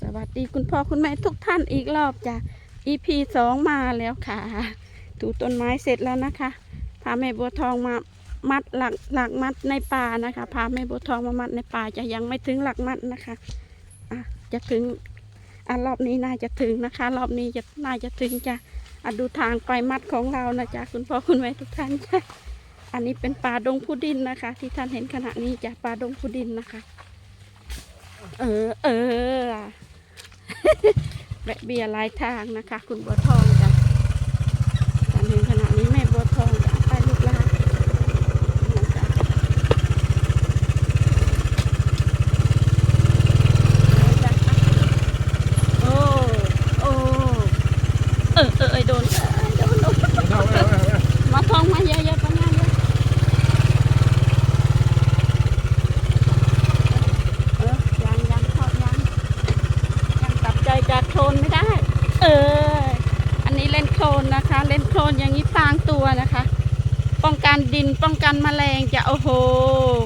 สวัสดีคุณพ่อคุณแม่ทุกท่านอีกรอบจ้ะ EP สองมาแล้วค่ะ ถูต้นไม้เสร็จแล้วนะคะ พาแม่บัวทองมามัดหลักหลักมัดในป่านะคะ พาแม่บัวทองมามัดในป่าจะยังไม่ถึงหลักมัดนะคะอะจะถึงอะรอบนี้น่าจะถึงนะคะ รอบนี้จะน่าจะถึงจ้ะอะดูทางไปมัดของเรานะจ๊ะคุณพ่อคุณแม่ทุกท่านจ้ะอันนี้เป็นป่าดงพุดินนะคะ ที่ท่านเห็นขณะนี้จ้ะป่าดงพุดินนะคะ เออ เออแวะเบียร์หลายทางนะคะ คุณบัวทองจ้ะตอนนี้ขณะนี้แม่บัวทองจะไปลูกหลานนะจ๊ะโอ้โอ้เออเออเออโดนเออโดนโดนมาทองมาเยอะๆประมาณเยอะเออยังยังทอดยัง ยังกลับใจจากโคลนไม่ได้ เออ อันนี้เล่นโคลนนะคะ เล่นโคลนอย่างนี้พรางตั วนะคะ ป้องกันดินป้องกันแมลงจะโอ้โห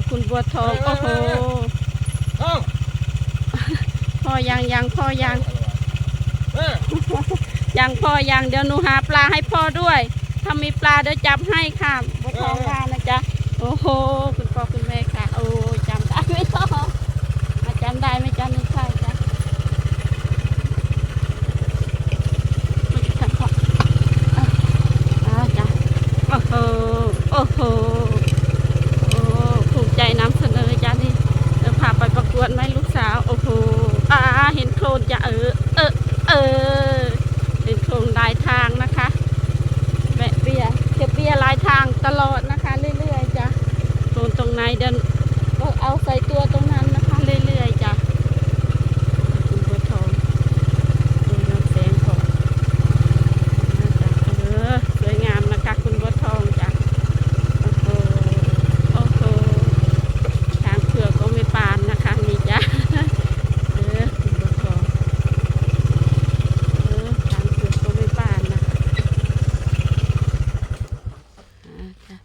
คุณบัวทองโอ้โหพอยังยังพอยังยังพอยังเดี๋ยวหนูหาปลาให้พ่อด้วย ถ้ามีปลาเดี๋ยวจับให้ค่ะบัวทองว่านะจ๊ะโอ้โห คุณพ่อคุณแม่ค่ะ โอ้จำได้ไหมพ่ออะจำได้ไหมจ๊ะนี่ใช่จ้ะ มันจะทำของอะอ่าจ้ะ โอ้โหโอ้โหโอ้ภูมิใจนำเสนอจ้ะนี่พาไปประกวดไหมลูกสาว โอ้โหอ่าเห็นโคลนจะเออ เออ เออ เห็นโคลนลายทางนะคะแวะเบียเก็บเบียลายทางตลอดนะคะ เรื่อยๆจ้ะโคลนตรงไหนเดินก็เอาใส่ตัวตรงนั้นนะคะ เรื่อยๆจ้ะคุณบัวทอง ดูน้ำแสงก่อนนะจ๊ะเออสวยงามนะคะคุณบัวทองจ้ะโอ้โหโอ้โหช้างเผือกก็ไม่ปานนะคะนี่จ้ะเออคุณบัวทองเออช้างเผือกก็ไม่ปานนะคะอ่าจ้ะ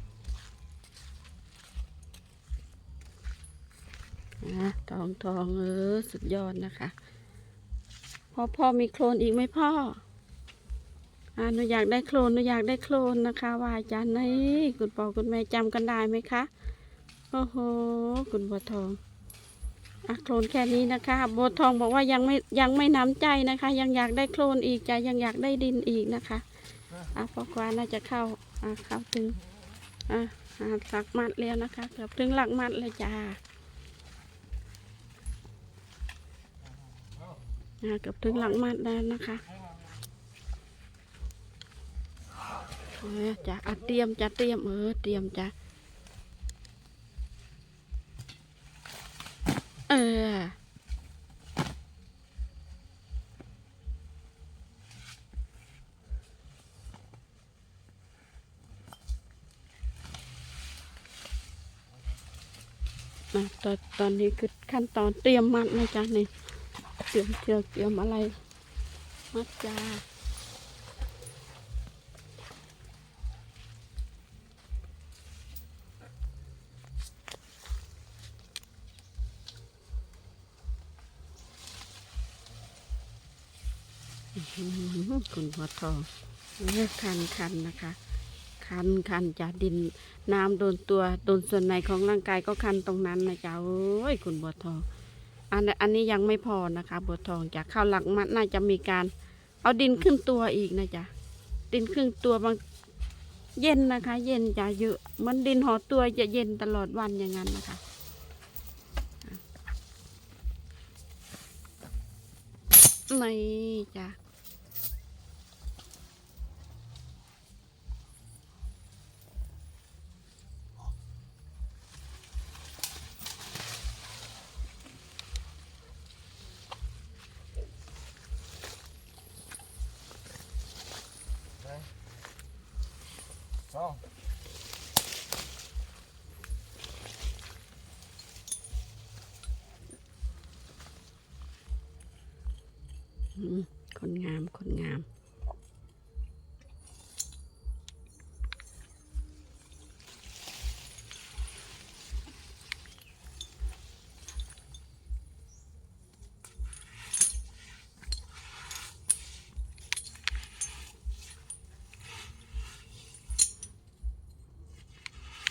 อะทองทองเออสุดยอดนะคะพ่อพ่อมีโคลนอีกไหมพ่ออ่าหนูอยากได้โคลนหนูอยากได้โคลนนะคะว่าอาจารย์นี่คุณพ่อคุณแม่จำกันได้ไหมคะโอ้โหคุณบัวทองอะโคลนแค่นี้นะคะบัวทองบอกว่ายังไม่ยังไม่น้ำใจนะคะ ยังอยากได้โคลนอีกจ้ะยังอยากได้ดินอีกนะคะอะพ่อกวาน่าจะเข้าอะเข้าถึงอะอะหลักมัดแล้วนะคะ เกือบถึงหลักมัดเลยจ้า อ่าเกือบถึงหลังมัดแล้วนะคะเออจะอะเตรียมจะเตรียมเออเตรียมจะเออตอนตอนนี้คือขั้นตอนเตรียมมัดนะจ๊ะนี่ รียมเตรียมเตรียมอะไรมัดจาอื้อหือคุณหัวทองเลือกคันคันนะคะ คันคันจะดินน้ำโดนตัวโดนส่วนไหนของร่างกายก็คันตรงนั้นนะจ๊ะโอ้ยคุณบัวทอง อันอันนี้ยังไม่พอนะคะบัวทองจะเข้าหลักมัดน่าจะมีการเอาดินขึ้นตัวอีกนะจ๊ะดินขึ้นตัวบางเย็นนะคะ เย็นจะเยอะเหมันดินห่อตัวจะเย็นตลอดวันอย่างนั้นนะคะนี่จ้ะ อืมคนงาม คนงาม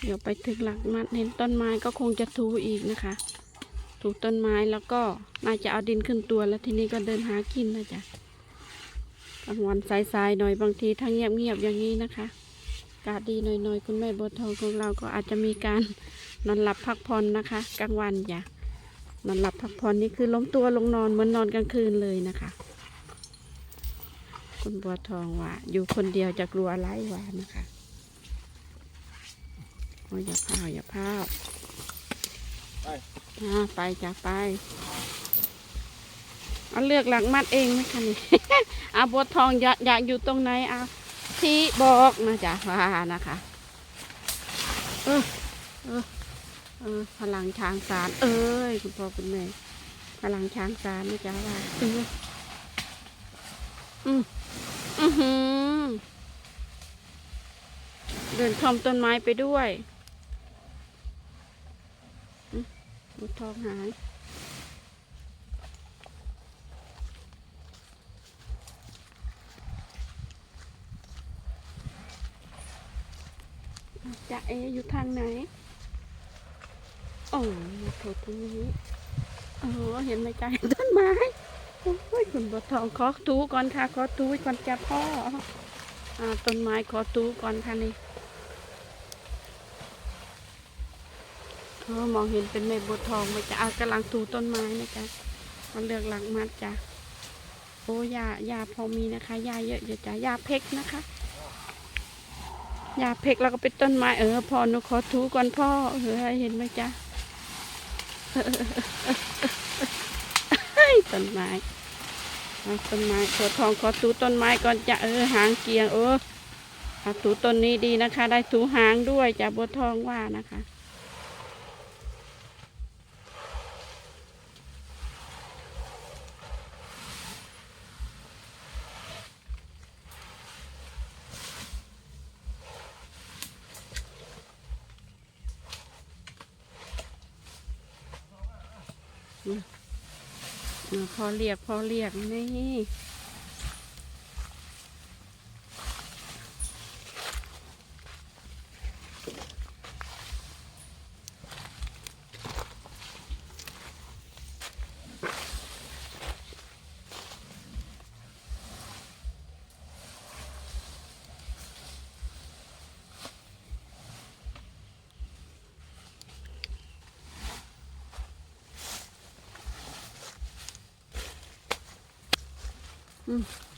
เดี๋ยวไปถึงหลักมัดเห็นต้นไม้ก็คงจะถูอีกนะคะ ถูต้นไม้แล้วก็น่าจะเอาดินขึ้นตัวแล้วทีนี้ก็เดินหากินนะจ๊ะกลางวันสายๆหน่อยบางทีถ้าเงียบๆอย่างนี้นะคะอากาศดีหน่อยๆคุณแม่บัวทองของเราก็อาจจะมีการนอนหลับพักผ่อนนะคะกลางวันจ้ะนอนหลับพักผ่อนนี่คือล้มตัวลงนอนเหมือนนอนกลางคืนเลยนะคะ คุณบัวทองว่าอยู่คนเดียวจะกลัวอะไรวะนะคะ โอ้ยอย่าพาวอย่าพาวไปอ่าไปจ้ะไป เอาเลือกหลักมัดเองไหมคะนี่ อาบัวทองอยากอยากอยู่ตรงไหนเอาที่บอกนะจ๊ะว่านะคะ เออเออเออพลังช้างสาร เอ้ยคุณพ่อคุณแม่พลังช้างสารนะจ๊ะว่าเอออืมอือหือเดินชมต้นไม้ไปด้วยอื มบัวทองหายจะเออยู่ทางไหน โอ้มาโถตรงนี้โอ้เห็นไหมจ๊ะเห็นต้นไม้ โอ้ยคุณบัวทองขอทูก่อนค่ะขอทูก่อนจ้ะพ่ออต้นไม้ขอทูก่อนค่ะนี่ เออมองเห็นเป็นแม่บัวทองไหมจ๊ะอะกำลังทูต้นไม้นะจ๊ะมาเลือกหลังมัดจ้ะโอ้ยายาพอมีนะคะยาเยอะจ้ะยาเพกนะคะยาเพกแล้วก็เป็นต้นไม้เออพ่อหนูขอถูก่อนพ่อเออเห็นไหมจ๊ะต้นไม้ต้นไม้ขอทองขอถูต้นไม้ก่อนจ้ะเออหางเกียงเออถูต้นนี้ดีนะคะ ได้ถูหางด้วยจ้ะบัวทองว่านะคะ พอเรียกพอเรียกนี่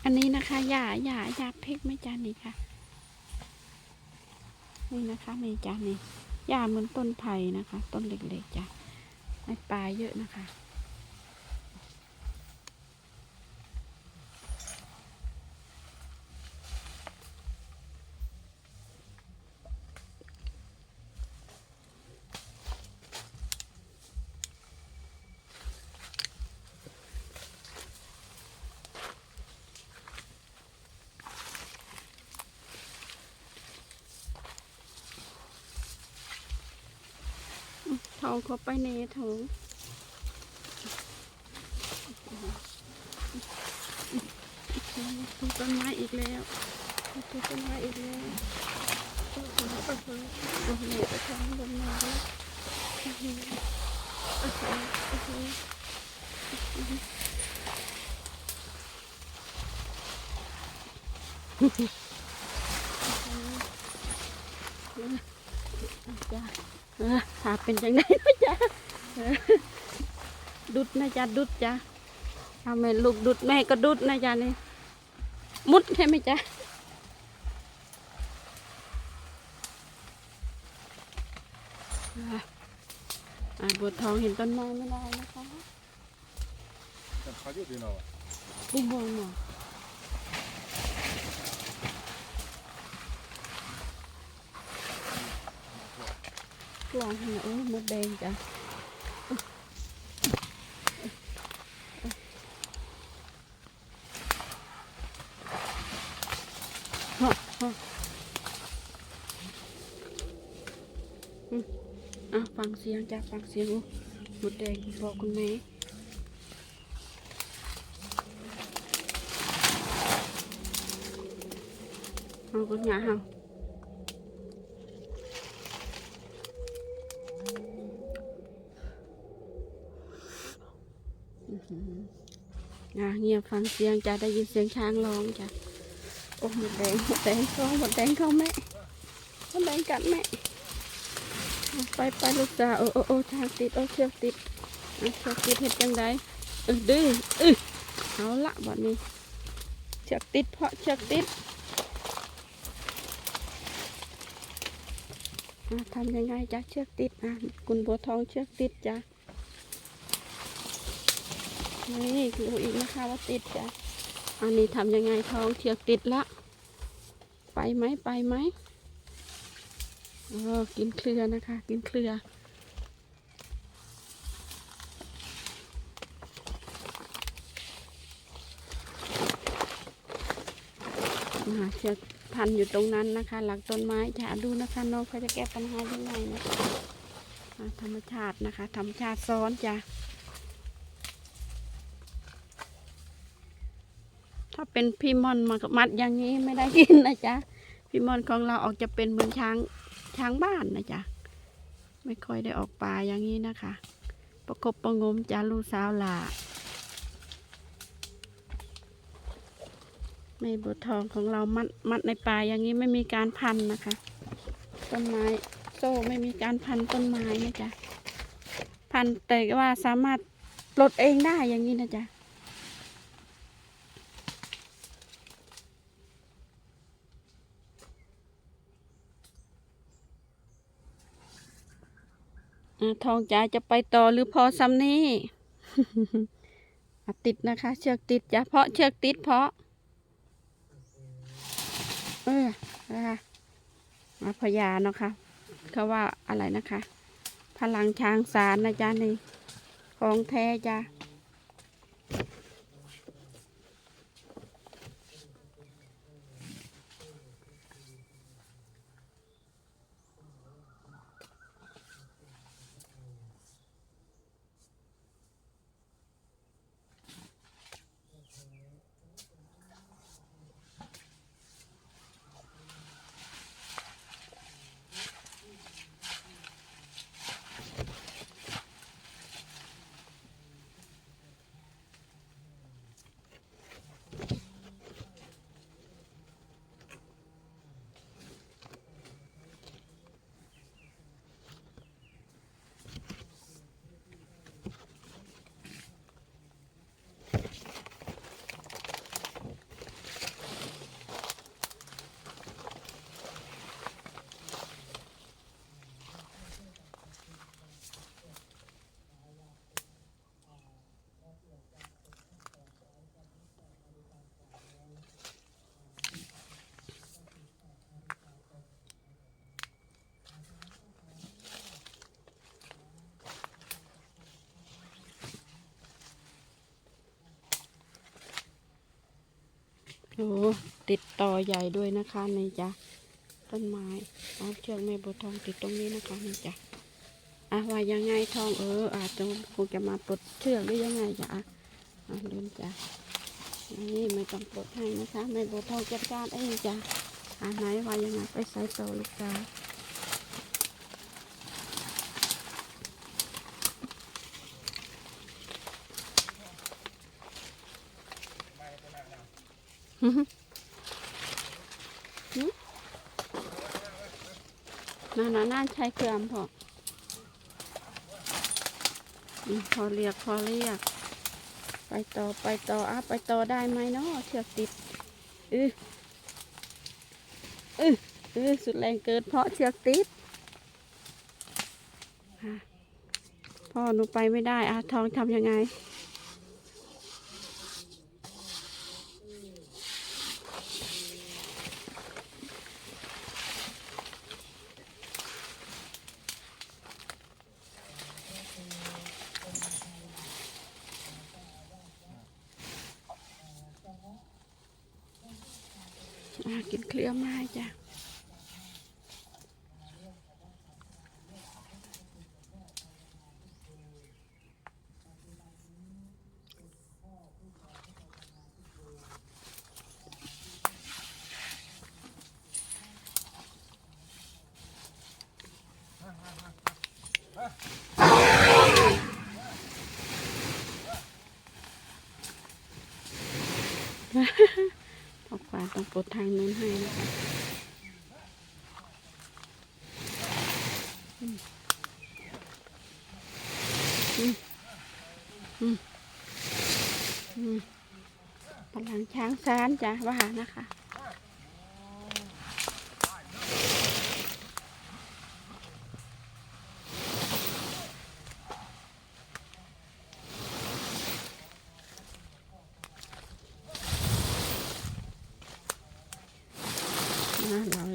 อันนี้นะคะหญ้าหญ้าหญ้าเพกไม่จานนี่ค่ะ นี่นะคะไม่จานนี่หญ้าเหมือนต้นไผ่นะคะ ต้นเล็กๆจ้ะในป่าเยอะนะคะ ท องเขาไปในทองถูกต้นไม้อีกแล้วถูกต้นไม้อีกแล้วโอ้โหโอ้โหโอ้โหไปทางบนมาแล้วโอ้โหโอ้โหโอ้โหจ้า เออถ้าเป็นจังไงนะจ๊ะเออดุดนะจ๊ะดุดจ้ะถ้าแม่ลูกดุดแม่ก็ดุดนะจ๊ะนี่มุดใช่ไหมจ๊ะอะอ่าบัวทองเห็นต้นไม้ไม่ได้นะคะแต่เขาอยู่ที่เนาะปุ้มบอลเนาะกลองหัวโอ้ยมดแดงจ้ะฮะฮะอื มอะฟังเสียงจ้ะฟังเสียงโอ้หมดแดงบอกคุณแม่เอาคุณหงาเฮา อื้อหืออะ เงียบฟังเสียงจะได้ยินเสียงช้างร้องจ้ะโอ้หมดแดงหมดแดงเข้าหมดแดงเข้าแม่หมดแดงกัดแม่ไปไปลูกสาโอ้โอ้โอ้ช้างติดโอ้เชือกติดเชือกติดเห็ดจังไดเออดื้อเออเอาละบัดนี้เชือกติดเพราะเชือกติดทำยังไงจ้ะเชือกติดอะคุณบัวทองเชือกติดจ้ะ นี่ดูอีกนะคะว่าติดจ้ะอันนี้ทำยังไงทองเชือกติดละ ไปไหมไปไหมเออกินเครือนะคะ กินเครืออ่าเชือกพันอยู่ตรงนั้นนะคะ หลังต้นไม้จะดูนะคะน้องเขาจะแก้ปัญหายังไงนะคะธรรมชาตินะคะ ธรรมชาติซ้อนจ้ะ ถ้าเป็นพี่มอนมามัดอย่างนี้ไม่ได้กินนะจ๊ะพี่มอนของเราออกจะเป็นเหมือนช้างช้างบ้านนะจ๊ะไม่ค่อยได้ออกป่าอย่างนี้นะคะ ประกบประงมจ้าลูกสาวหล่าในบัวทองของเรามัดมัดในป่าอย่างนี้ไม่มีการพันนะคะ ต้นไม้โซ่ไม่มีการพันต้นไม้นะจ๊ะพันแต่ว่าสามารถปลดเองได้อย่างนี้นะจ๊ะ ทองจ๋าจะไปต่อหรือพอซ้ำนี้อ่ติดนะคะ เชือกติดจ้ะเพราะเชือกติดเพราะเออนะคะมาพญาเนาะค่ะเขาว่าอะไรนะคะ พลังช้างสารนะจ๊ะนี่ของแท้จ้ะ โอ้ติดต่อใหญ่ด้วยนะคะนี่จ้ะต้นไม้เอาเชือกแม่บัวทองติดตรงนี้นะคะนี่จ้ะอะว่ายังไงทองเอออาจจะคงจะมาปลดเชือกหรือยังไงจ้ะอะเดินจ้ะน,นี่ไม่ต้องปลดให้นะคะแม่บัวทองจัดการเองจ้ะอะไหนว่ายังไงไปใส่ต่อลูกจ้า ฮึฮึหึน่าน่านใช้เครื่องพอพอเรียกพอเรียก ไปต่อไปต่ออะไปต่อได้ไหมเนาะเชือกติดอืออืออือสุดแรงเกินเพราะเชือกติดพ่อหนูไปไม่ได้อะทองทำยังไง พอกวาต้องปลดทางนู้นให้นะคะพลังช้างซานจ้ะว่านะคะ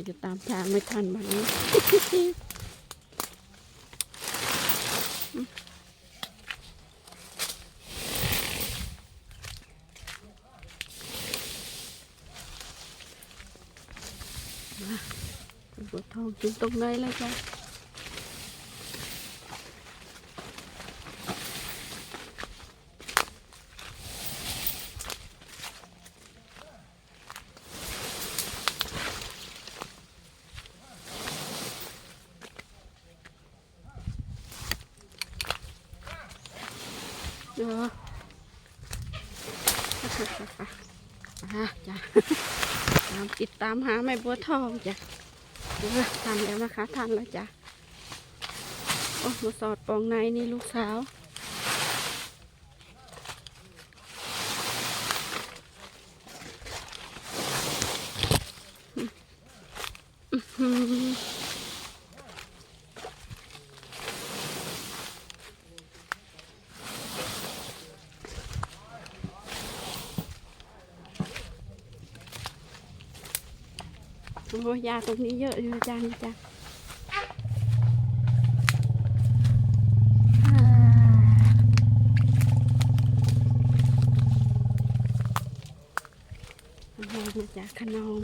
เราจะตามทางไม่ทันวันนี้มาปวดท้องกินตรงไหนเลยจ้ะเดี๋ยว อะจ้ะ ตามติดตามหาแม่บัวทองจ้ะทันแล้วนะคะทันแล้วจ้ะโอ้มาสอดปองในนี่ลูกสาวอืม อ้ยาตรงนี้เยอะอยู่จ้ะนี่จ้ะอ่าขนองจ๊ะขนอง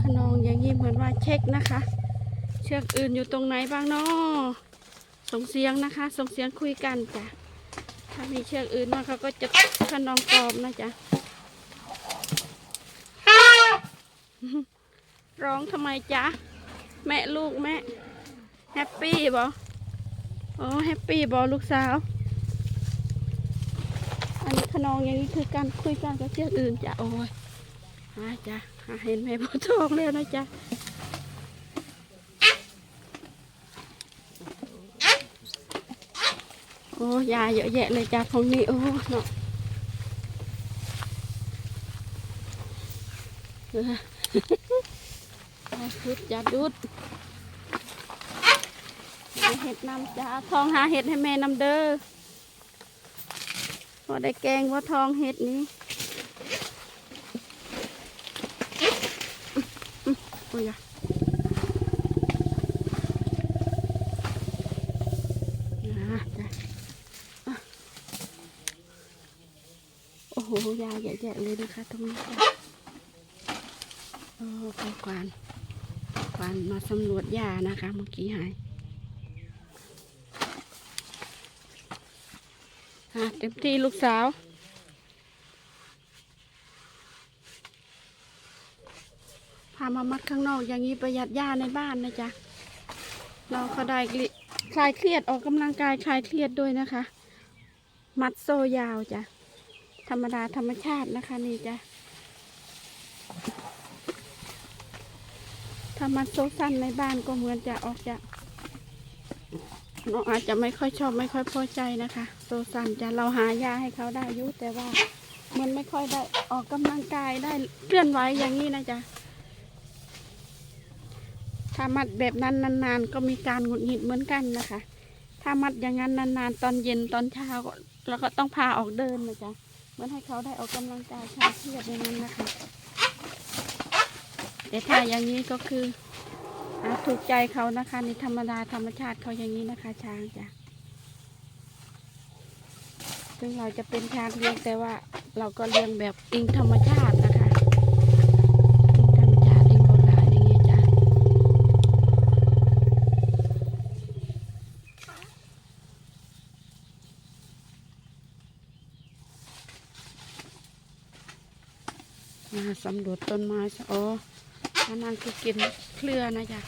ขนองอย่างนี้เหมือนว่าเช็คนะคะ เชือกอื่นอยู่ตรงไหนบ้างเนาะ ส่งเสียงนะคะ ส่งเสียงคุยกันจ้ะ ถ้ามีเชือกอื่นมาเขาก็จะขนองกรอบนะจ๊ะ ร้องทำไมจ๊ะ แม่ลูกแม่แฮปปี้บออ๋อแฮปปี้บอลูกสาว อันนี้ขนองอย่างนี้คือการคุยกันกับเชือกอื่นจ้ะ โอ้ยหาจ้ะหาเห็นแม่พ่อทองแล้วนะจ๊ะ อ้ยาเยอะแยะเลยจ้ะของนี้โอ้เนาะเออเอาพุดอย่าดุดเห็ดนำจ้าทองหาเห็ดให้แม่นำเด้อพอได้แกงว่าทองเห็ดนี้โอ้ยอะอ่าจ้ะอะ โอ้โหยาเยอะแยะเลยนะคะตรงนี้จ้ะโอ้พอควานควานมาสำรวจหญ้านะคะ เมื่อกี้หายอะเต็มที่ลูกสาวพามามัดข้างนอกอย่างนี้ประหยัดหญ้าในบ้านนะจ๊ะเราก็ได้คลายเครียดออกกำลังกายคลายเครียดด้วยนะคะ มัดโซ่ยาวจ้ะ ธรรมดาธรรมชาตินะคะนี่จ้ะถ้ามัดโซสั้นในบ้านก็เหมือนจะออกจะน้องอาจจะไม่ค่อยชอบไม่ค่อยพอใจนะคะ โซ่สั้นจะเราหายาให้เขาได้ยุแต่ว่ามันไม่ค่อยได้ออกกำลังกายได้เคลื่อนไหวอย่างนี้นะจ๊ะถ้ามัดแบบนั้นนานๆ ก็มีการหงุดหงิดเหมือนกันนะคะ ถ้ามัดอย่างนั้นนานๆ ตอนเย็นตอนเช้าเราก็ต้องพาออกเดินนะจ๊ะ มือนให้เขาได้ออกกำลังกายคลายเครียดอย่างนั้นนะคะ แต่ถ้าอย่างนี้ก็คืออถูกใจเขานะคะในธรรมดาธรรมชาติเขาอย่างนี้นะคะ ช้างจ้ะซึ่งเราจะเป็นช้างเลี้ยงแต่ว่าเราก็เลี้ยงแบบอิงธรรมชาตินะคะอิงธรรมชาติอิงโบราณอย่างนี้จ้ะ มาสำรวจต้นไม้ซะอ๋ออันนั้นคือกินเครือนะจ๊ะ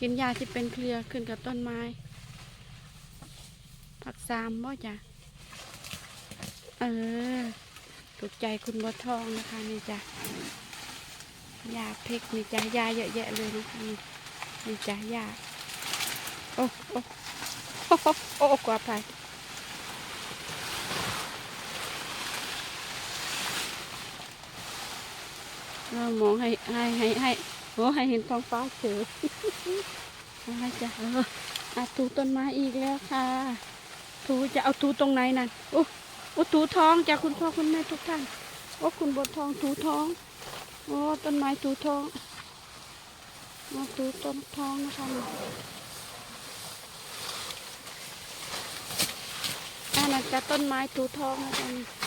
กินหญ้าที่เป็นเครือขึ้นกับต้นไม้ผักซามบ่จ้ะเออถูกใจคุณบัวทองนะคะนี่จ้ะหญ้าพริกนี่จ้ะหญ้าเยอะแยะเลยนะคะนี่นี่จ้ะหญ้าโอ้โอ้โอ้โอ้โอ้กว่าไปเรา มองให้ให้ให้ให้โอ้ให้เห็นท้องฟ้าเฉยอะไรจ้ะเออาถูต้นไม้อีกแล้วค่ะ ถูจะเอาถูตรงไหนนั่นโอ้โอ้ถูท้องจ้ะคุณพ่อคุณแม่ทุกท่านโอ้คุณบนทองถูท้องโอ้ต้นไม้ถูท้องมาถูต้นท้องนะคะนี่อันนั้นจะต้นไม้ถูท้องนะคะ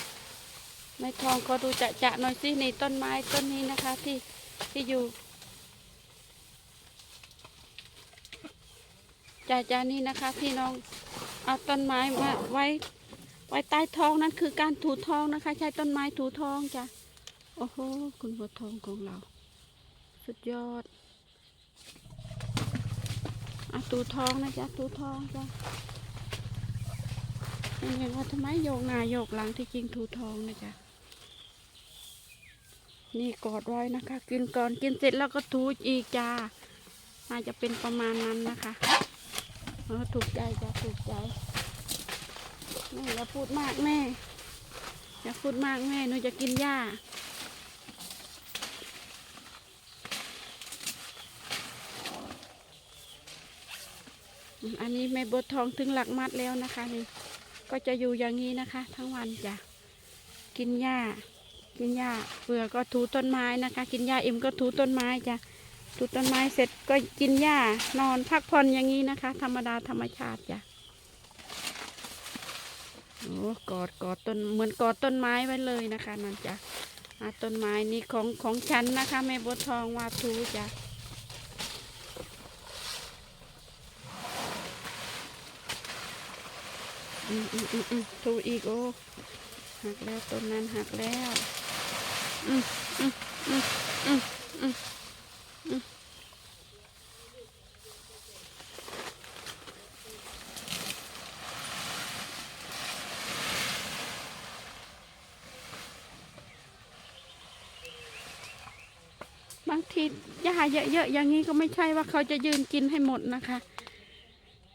ไม้ทองก็ดูจะจะหน่อยสินี่ต้นไม้ต้นนี้นะคะที่ที่อยู่จะจะนี่นะคะพี่น้องเอาต้นไม้มาไว้ ไว้ใต้ท้องนั่นคือการถูทองนะคะ ใช้ต้นไม้ถูทองจ้ะโอ้โหคุณบัวทองของเรา สุดยอดอะตูทองนะจ๊ะตูทองจ้ะเห็นว่าทำไมโยกหน้าโยกหลังที่จริงทูทองนะจ๊ะ นี่กอดไว้นะคะ กินก่อนกินเสร็จแล้วก็ทูอีกจ้าน่าจะเป็นประมาณนั้นนะคะเออถูกใจจ้ะถูกใจแม่อย่าพูดมากแม่อย่าพูดมากแม่หนูจะกินหญ้าอันนี้แม่บดทองถึงหลักมัดแล้วนะคะนี่ก็จะอยู่อย่างนี้นะคะ ทั้งวันจ้ะกินหญ้า กินหญ้าเปลือกก็ถูต้นไม้นะคะ กินหญ้าอิ่มก็ถูต้นไม้จ้ะถูต้นไม้เสร็จก็กินหญ้านอนพักผ่อนอย่างนี้นะคะ ธรรมดาธรรมชาติจ้ะโอ้กอดกอดต้นเหมือนกอดต้นไม้ไว้เลยนะคะนั่นจ้ะอาต้นไม้นี่ของของฉันนะคะแม่บัวทองวาทูจ้ะอืมอืมอืมอืมทูอีกโอ้หักแล้วต้นนั้นหักแล้ว บางทีหญ้าเยอะๆอย่างนี้ก็ไม่ใช่ว่าเขาจะยืนกินให้หมดนะคะ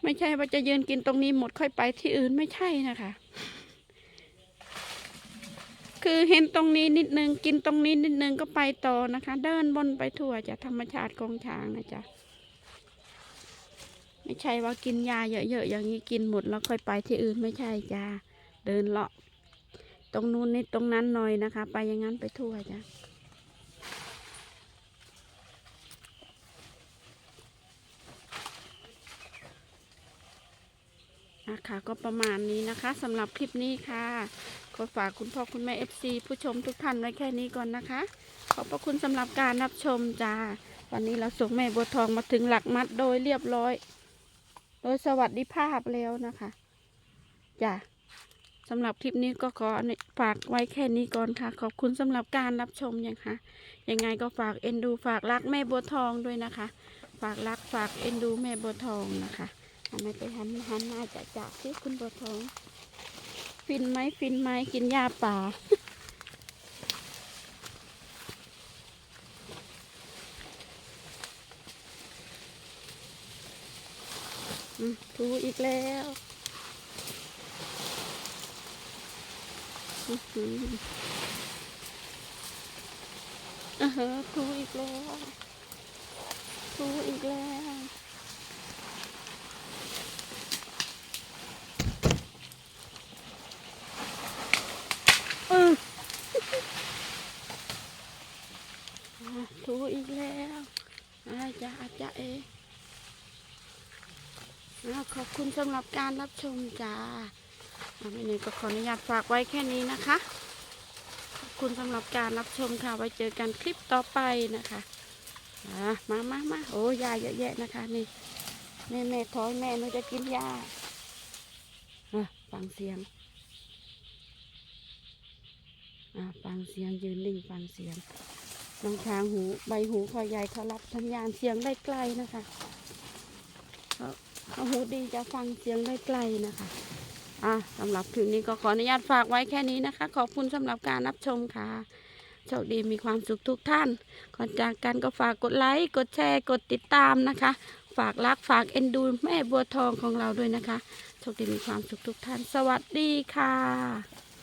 ไม่ใช่ว่าจะยืนกินตรงนี้หมดค่อยไปที่อื่นไม่ใช่นะคะ คือเห็นตรงนี้นิดนึงกินตรงนี้นิดนึงก็ไปต่อนะคะ เดินบนไปทั่วจะธรรมชาติของช้างนะจ๊ะไม่ใช่ว่ากินยาเยอะๆอย่างนี้กินหมดแล้วค่อยไปที่อื่นไม่ใช่จ้าเดินเลาะ ตรงนู้นนิดตรงนั้นหน่อยนะคะ ไปอย่างนั้นไปทั่วจ้ะนะคะก็ประมาณนี้นะคะสำหรับคลิปนี้ค่ะ ขอฝากคุณพ่อคุณแม่ FC ผู้ชมทุกท่านไว้แค่นี้ก่อนนะคะ ขอบพระคุณสำหรับการรับชมจ้า วันนี้เราส่งแม่บัวทองมาถึงหลักมัดโดยเรียบร้อย โดยสวัสดิภาพแล้วนะคะจ้าสำหรับคลิปนี้ก็ขอฝากไว้แค่นี้ก่อนค่ะ ขอบคุณสำหรับการรับชมยังคะยังไงก็ฝากเอ็นดู ฝากรักแม่บัวทองด้วยนะคะ ฝากรักฝากเอ็นดูแม่บัวทองนะคะทำไมไปหันหันหน้าจะจากที่คุณบัวทอง ฟินไหมฟินไหมกินหญ้าป่า ถูอีกแล้วอือหืออ่าฮะถูอีกแล้วถูอีกแล้ว เอออะ ถูอีกแล้วอาจาอาจาเออขอบคุณสำหรับการรับชมจ้าอะไม่นี่ก็ขออนุญาตฝากไว้แค่นี้นะคะ ขอบคุณสำหรับการรับชมค่ะ ไว้เจอกันคลิปต่อไปนะคะอะมามามาโอ้ยาเยอะแยะนะคะ นี่แม่แม่ถอยแม่หนูจะกินยาอะฟังเสียง อ่าฟังเสียงยืนนิ่งฟังเสียงน้องช้างหูใบหูคอใหญ่เขารับสัญญาณเสียงได้ไกลนะคะเอาหูดีจะฟังเสียงได้ไกลนะคะอะสำหรับคลิปนี้ก็ขออนุญาตฝากไว้แค่นี้นะคะ ขอบคุณสำหรับการรับชมค่ะโชคดีมีความสุขทุกท่าน ก่อนจากกันก็ฝากกดไลค์ กดแชร์ กดติดตามนะคะ ฝากรักฝากเอ็นดูแม่บัวทองของเราด้วยนะคะ โชคดีมีความสุขทุกท่าน สวัสดีค่ะ